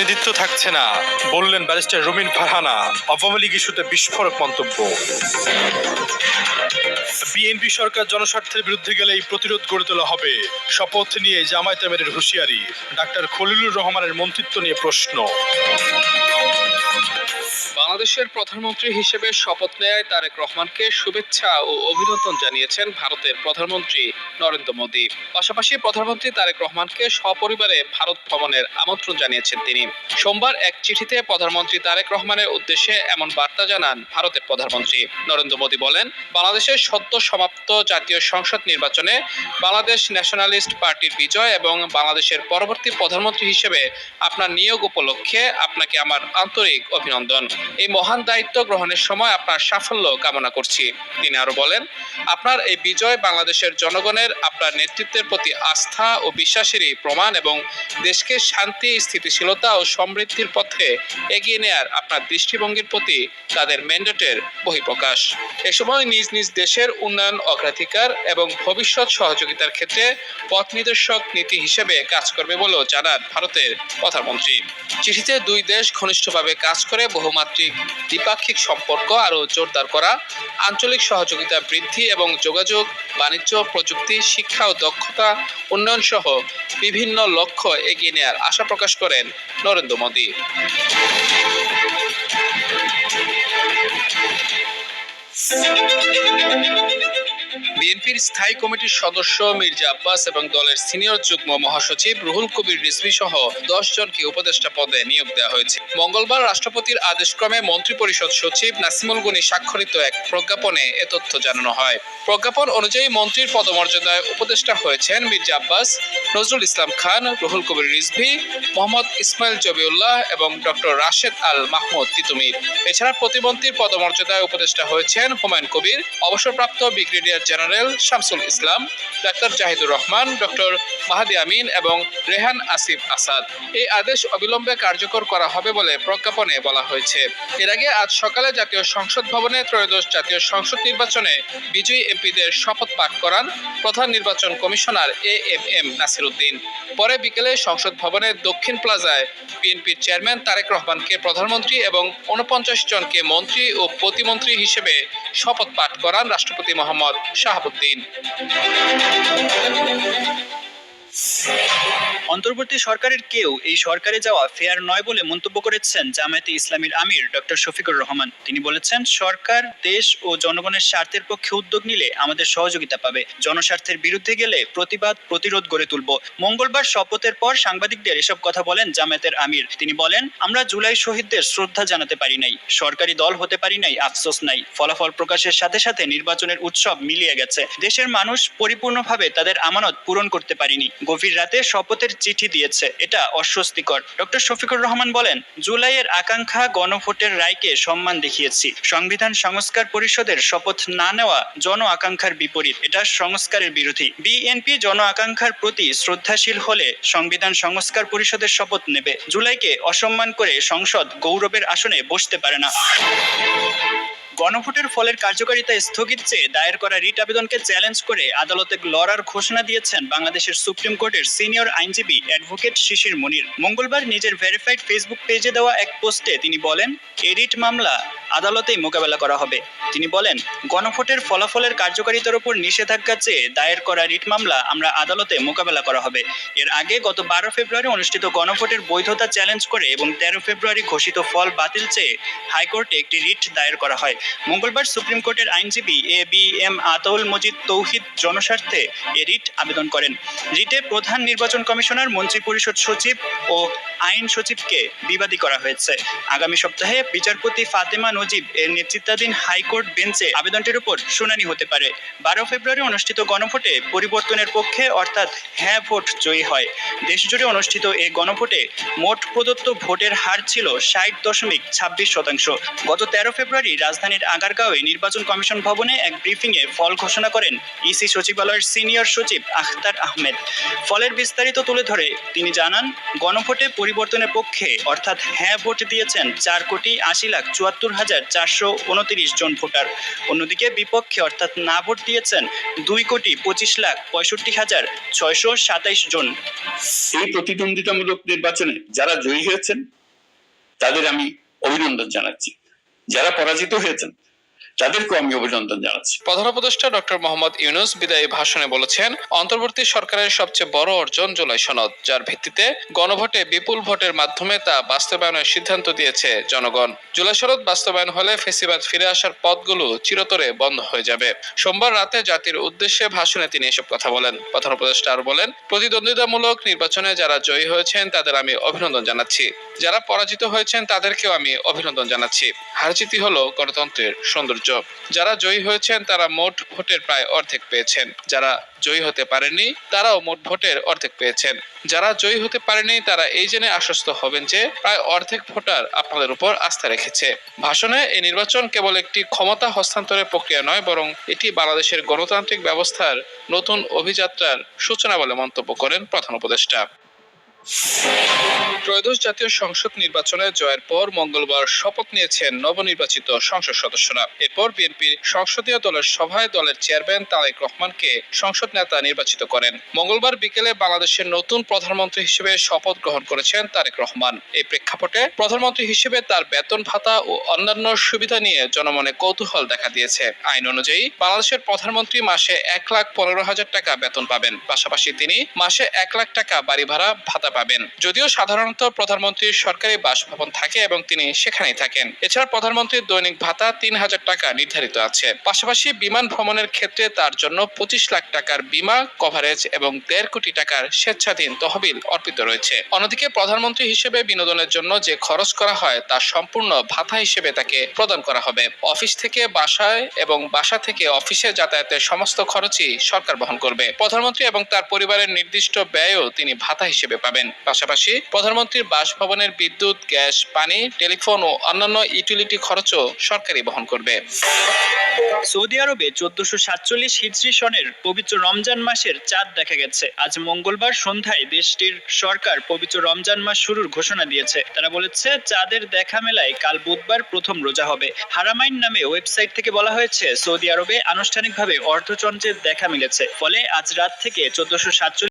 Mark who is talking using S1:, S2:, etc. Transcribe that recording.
S1: প্রতিনিধিত্ব থাকছে না। বললেন ব্যারিস্টার রুমিন ফারহানা, আওয়ামী লীগ ইস্যুতে বিস্ফোরক মন্তব্য। বিএনপি সরকার জনস্বার্থের বিরুদ্ধে গেলে এই প্রতিরোধ গড়ে তোলা হবে। শপথ নিয়ে জামায়াত আমিরের হুঁশিয়ারি। ডাক্তার খলিলুর রহমানের মন্ত্রিত্ব নিয়ে প্রশ্ন।
S2: বাংলাদেশের প্রধানমন্ত্রী হিসেবে শপথ নেয় তারেক রহমানকে শুভেচ্ছা ও অভিনন্দন জানিয়েছেন ভারতের প্রধানমন্ত্রী নরেন্দ্র মোদী। পাশাপাশি প্রধানমন্ত্রী তারেক রহমানকে সপরিবারে ভারত ভ্রমণের আমন্ত্রণ জানিয়েছেন তিনি। সোমবার এক চিঠিতে প্রধানমন্ত্রী তারেক রহমানের উদ্দেশ্যে এমন বার্তা জানান ভারতের প্রধানমন্ত্রী। নরেন্দ্র মোদী বলেন, বাংলাদেশের সদ্য সমাপ্ত জাতীয় সংসদ নির্বাচনে বাংলাদেশ ন্যাশনালিস্ট পার্টির বিজয় এবং বাংলাদেশের পরবর্তী প্রধানমন্ত্রী হিসেবে আপনার নিয়োগ উপলক্ষে আপনাকে আমার আন্তরিক অভিনন্দন। এই মহান দায়িত্ব গ্রহণের সময় আপনার সাফল্য কামনা করছি। তিনি আরও বলেন, আপনার এই বিজয় বাংলাদেশের জনগণের, আপনার নেতৃত্বের প্রতি আস্থা ও বিশ্বাসেরই প্রমাণ এবং দেশকে শান্তি, স্থিতিশীলতা ও সমৃদ্ধির পথে এগিয়ে নেয়ার আপনার দৃষ্টিভঙ্গির প্রতি তাদের ম্যান্ডেটের বহিঃপ্রকাশ। এ সময় নিজ নিজ দেশের উন্নয়ন, অগ্রাধিকার এবং ভবিষ্যৎ সহযোগিতার ক্ষেত্রে পথ নির্দেশক নীতি হিসেবে কাজ করবে বলেও জানান ভারতের প্রধানমন্ত্রী। চিঠিতে দুই দেশ ঘনিষ্ঠভাবে কাজ করে বহুমাত্রিক দ্বিপাক্ষিক সম্পর্ক আরও জোরদার করা, আঞ্চলিক সহযোগিতা বৃদ্ধি এবং যোগাযোগ, বাণিজ্য, প্রযুক্তি, শিক্ষা ও দক্ষতা উন্নয়ন সহ বিভিন্ন লক্ষ্য এগিয়ে নেয়ার আশা প্রকাশ করেন নরেন্দ্র মোদী। বিএনপির স্থায়ী কমিটির সদস্য মির্জা আব্বাস এবং দলের সিনিয়র যুগ্ম মহাসচিব রুহুল কবির রিজভী সহ দশ জনকে উপদেষ্টা পদে নিয়োগ দেওয়া হয়েছে। মঙ্গলবার রাষ্ট্রপতির আদেশক্রমে মন্ত্রিপরিষদ সচিব নাসিমুল গনি স্বাক্ষরিত এক প্রজ্ঞাপনে এ তথ্য জানানো হয়। প্রজ্ঞাপন অনুযায়ী মন্ত্রীর পদমর্যাদায় উপদেষ্টা হয়েছেন মির্জা আব্বাস, নজরুল ইসলাম খান, রুহুল কবির রিজভী, মোহাম্মদ ইসমাইল জবিউল্লাহ এবং ডক্টর রাশেদ আল মাহমুদ তিতুমির। এছাড়া প্রতিমন্ত্রীর পদমর্যাদায় উপদেষ্টা হয়েছেন হুমায়ুন কবির, অবসরপ্রাপ্ত ব্রিগেডিয়ার জেনারেল শামসুল ইসলাম ডাক্তার জাহিদুর রহমান ডক্টর মাহাদি আমিন এবং রেহান আসিফ আসাদ এই আদেশ অবিলম্বে কার্যকর করা হবে বলে প্রজ্ঞাপনে বলা হয়েছে। এর আগে আজ সকালে জাতীয় সংসদ ভবনে ত্রয়োদশ জাতীয় সংসদ নির্বাচনে বিজয়ী এমপিদের শপথ পাঠ করান প্রধান নির্বাচন commissioner A M M Nasir Uddin পরে বিকেলে সংসদ ভবনের দক্ষিণ প্লাজায় বিএনপির চেয়ারম্যান তারেক রহমানকে প্রধানমন্ত্রী এবং উনপঞ্চাশ জনকে মন্ত্রী ও প্রতিমন্ত্রী হিসেবে শপথ পাঠ করান রাষ্ট্রপতি মোহাম্মদ শাহাবুদ্দিন।
S3: অন্তর্বর্তী সরকারের কেউ এই সরকারে যাওয়া ফেয়ার নয় বলে মন্তব্য করেছেন জামায়াতে ইসলামীর আমির ডক্টর শফিকুর রহমান। তিনি বলেছেন, সরকার, দেশ ও জনগণের স্বার্থের পক্ষে উদ্যোগ নিলে আমাদের সহযোগিতা পাবে। জনস্বার্থের বিরুদ্ধে গেলে প্রতিবাদ, প্রতিরোধ গড়ে তুলব। মঙ্গলবার শপথের পর সাংবাদিকদের এসব কথা বলেন জামায়াতের আমির। তিনি বলেন, আমরা জুলাই শহীদদের শ্রদ্ধা জানাতে পারি নাই। সরকারি দল হতে পারি নাই, আফসোস নাই। ফলাফল প্রকাশের সাথে সাথে নির্বাচনের উৎসব মিলিয়ে গেছে। দেশের মানুষ পরিপূর্ণভাবে তাদের আমানত পূরণ করতে পারিনি। গভীর রাতে শপথের চিঠি দিয়েছে। এটা অস্বস্তিকর। ডক্টর শফিকুর রহমান বলেন, জুলাইয়ের আকাঙ্ক্ষা গণভোটের রায়কে সম্মান দেখিয়েছি। সংবিধান সংস্কার পরিষদের শপথ না নেওয়া জন আকাঙ্ক্ষার বিপরীত। এটা সংস্কারের বিরোধী। বিএনপি জন আকাঙ্ক্ষার প্রতি শ্রদ্ধাশীল হলে সংবিধান সংস্কার পরিষদের শপথ নেবে। জুলাইকে অসম্মান করে সংসদ গৌরবের আসনে বসতে পারে না। গণভোটের ফলের কার্যকারিতা স্থগিত চেয়ে দায়ের করা রিট আবেদনকে চ্যালেঞ্জ করে আদালতে লড়ার ঘোষণা দিয়েছেন বাংলাদেশের সুপ্রিম কোর্টের সিনিয়র আইনজীবী অ্যাডভোকেট শিশির মনির। মঙ্গলবার নিজের ভেরিফাইড ফেসবুক পেজে দেওয়া এক পোস্টে তিনি বলেন, এ রিট মামলা আদালতেই মোকাবেলা করা হবে। তিনি বলেন, গণভোটের ফলাফলের কার্যকারিতার উপর নিষেধাজ্ঞা চেয়ে দায়ের করা রিট মামলা আমরা আদালতে মোকাবেলা করা হবে। এর আগে গত বারো ফেব্রুয়ারি অনুষ্ঠিত গণভোটের বৈধতা চ্যালেঞ্জ করে এবং তেরো ফেব্রুয়ারি ঘোষিত ফল বাতিল চেয়ে হাইকোর্টে একটি রিট দায়ের করা হয়। মঙ্গলবার সুপ্রিম কোর্টের আইনজীবী A B M Ataul Majid Touhid জনস্বার্থে এ রিট আবেদন করেন। রিটে প্রধান নির্বাচন কমিশনার মন্ত্রী পরিষদ সচিব ও আইন সচিবকে বিবাদী করা হয়েছে। আগামী সপ্তাহে বিচারপতি ফাতেমা নজিব এর নেতৃত্বাধীন হাইকোর্ট বেঞ্চে আবেদনটির উপর শুনানি হতে পারে। বারো ফেব্রুয়ারি অনুষ্ঠিত গণভোটে পরিবর্তনের পক্ষে অর্থাৎ হ্যাঁ ভোট জয়ী হয়। দেশজুড়ে অনুষ্ঠিত এই গণভোটে মোট প্রদত্ত ভোটের হার ছিল ষাট দশমিক ছাব্বিশ শতাংশ। গত তেরো ফেব্রুয়ারি রাজধানীর আগারগাঁওয়ে নির্বাচন কমিশন ভবনে এক ব্রিফিংয়ে ফল ঘোষণা করেন ইসি সচিবালয়ের সিনিয়র সচিব আখতার আহমেদ। ফলের বিস্তারিত তুলে ধরে তিনি জানান, গণভোটে পরিবর্তনের পক্ষে অর্থাৎ হ্যাঁ ভোট দিয়েছেন চার কোটি আশি লাখ চুয়াত্তর হাজার হাজার চারশো উনত্রিশ জন ভোটার। অন্যদিকে বিপক্ষে অর্থাৎ না ভোট দিয়েছেন দুই কোটি পঁচিশ লাখ পঁয়ষট্টি হাজার ছয়শো সাতাইশ জন।
S4: এই প্রতিদ্বন্দ্বিতামূলক নির্বাচনে যারা জয়ী হয়েছেন, তাদের আমি অভিনন্দন জানাচ্ছি। যারা পরাজিত হয়েছেন তাদেরকেও আমি অভিনন্দন জানাচ্ছি।
S2: প্রধান উপদেষ্টা ডক্টর মোহাম্মদ ইউনুস বিদায়ী ভাষণে বলেছেন, অন্তর্বর্তী সরকারের সবচেয়ে বড় অর্জন জুলাই সনদ, যার ভিত্তিতে গণভোটে বিপুল ভোটের মাধ্যমে তা বাস্তবায়নের সিদ্ধান্ত দিয়েছে জনগণ। জুলাই সনদ বাস্তবায়ন হলে ফেসিবাদ ফিরে আসার পথগুলো চিরতরে বন্ধ হয়ে যাবে। সোমবার রাতে জাতির উদ্দেশ্যে ভাষণে তিনি এসব কথা বলেন। প্রধান উপদেষ্টা আরও বলেন, প্রতিদ্বন্দ্বিতামূলক নির্বাচনে যারা জয়ী হয়েছেন তাদের আমি অভিনন্দন জানাচ্ছি। যারা পরাজিত হয়েছেন তাদেরকেও আমি অভিনন্দন জানাচ্ছি। হারজিতি হলো গণতন্ত্রের সৌন্দর্য। যারা জয়ী হয়েছেন, তারা মোট ভোটের প্রায় অর্ধেক পেয়েছেন। যারা জয়ী হতে পারেননি, তারাও মোট ভোটের অর্ধেক পেয়েছেন। যারা জয়ী হতে পারেনি তারা এই জেনে আশ্বস্ত হবেন যে, প্রায় অর্ধেক ভোটার আপনাদের উপর আস্থা রেখেছে। ভাষণে এই নির্বাচন কেবল একটি ক্ষমতা হস্তান্তরের প্রক্রিয়া নয়, বরং এটি বাংলাদেশের গণতান্ত্রিক ব্যবস্থার নতুন অভিযাত্রার সূচনা বলে মন্তব্য করেন প্রধান উপদেষ্টা। ত্রয়োদশ জাতীয় সংসদ নির্বাচনে জয়ের পর মঙ্গলবার শপথ নিয়েছেন নবনির্বাচিত সংসদ সদস্যরা। এরপর বিএনপির সংসদীয় দলের সভায় দলের চেয়ারম্যান তারেক রহমানকে সংসদ নেতা নির্বাচিত করেন। মঙ্গলবার বিকেলে বাংলাদেশের নতুন প্রধানমন্ত্রী হিসেবে শপথ গ্রহণ করেছেন তারেক রহমান। এই প্রেক্ষাপটে প্রধানমন্ত্রী হিসেবে তার বেতন ভাতা ও অন্যান্য সুবিধা নিয়ে জনমনে কৌতূহল দেখা দিয়েছে। আইন অনুযায়ী বাংলাদেশের প্রধানমন্ত্রী মাসে এক লাখ পনেরো হাজার টাকা বেতন পাবেন। পাশাপাশি তিনি মাসে এক লাখ টাকা বাড়ি ভাড়া, ভাতা পাবেন। যদিও সাধারণত প্রধানমন্ত্রীর সরকারি বাসভবন থাকে এবং তিনি সেখানেই থাকেন। এছাড়া প্রধানমন্ত্রীর দৈনিক ভাতা তিন হাজার টাকা নির্ধারিত আছে। পাশাপাশি বিমান ভ্রমণের ক্ষেত্রে তার জন্য পঁচিশ লাখ টাকার বিমা কভারেজ এবং দেড় কোটি টাকার স্বেচ্ছাধীন তহবিল অর্পিত রয়েছে। অন্যদিকে প্রধানমন্ত্রী হিসেবে বিনোদনের জন্য যে খরচ করা হয়, তা সম্পূর্ণ ভাতা হিসেবে তাকে প্রদান করা হবে। অফিস থেকে বাসায় এবং বাসা থেকে অফিসে যাতায়াতের সমস্ত খরচই সরকার বহন করবে। প্রধানমন্ত্রী এবং তার পরিবারের নির্দিষ্ট ব্যয়ও তিনি ভাতা হিসেবে পাবেন। পাশাপাশি প্রধানমন্ত্রীর বাসভবনের বিদ্যুৎ, গ্যাস, পানি, টেলিফোন ও অন্যান্য ইউটিলিটি খরচও সরকারই বহন করবে।
S3: সৌদি আরবে চোদ্দশো সাতচল্লিশ হিজরি সনের পবিত্র রমজান মাসের চাঁদ দেখা গেছে। আজ মঙ্গলবার সন্ধ্যায় দেশটির সরকার পবিত্র রমজান মাস শুরুর ঘোষণা দিয়েছে। তারা বলেছে, চাঁদের দেখা মেলায় কাল বুধবার প্রথম রোজা হবে। হারামাইন নামে ওয়েবসাইট থেকে বলা হয়েছে, সৌদি আরবে আনুষ্ঠানিকভাবে অর্ধচন্দ্রের দেখা মিলেছে। ফলে আজ রাত থেকে চোদ্দশো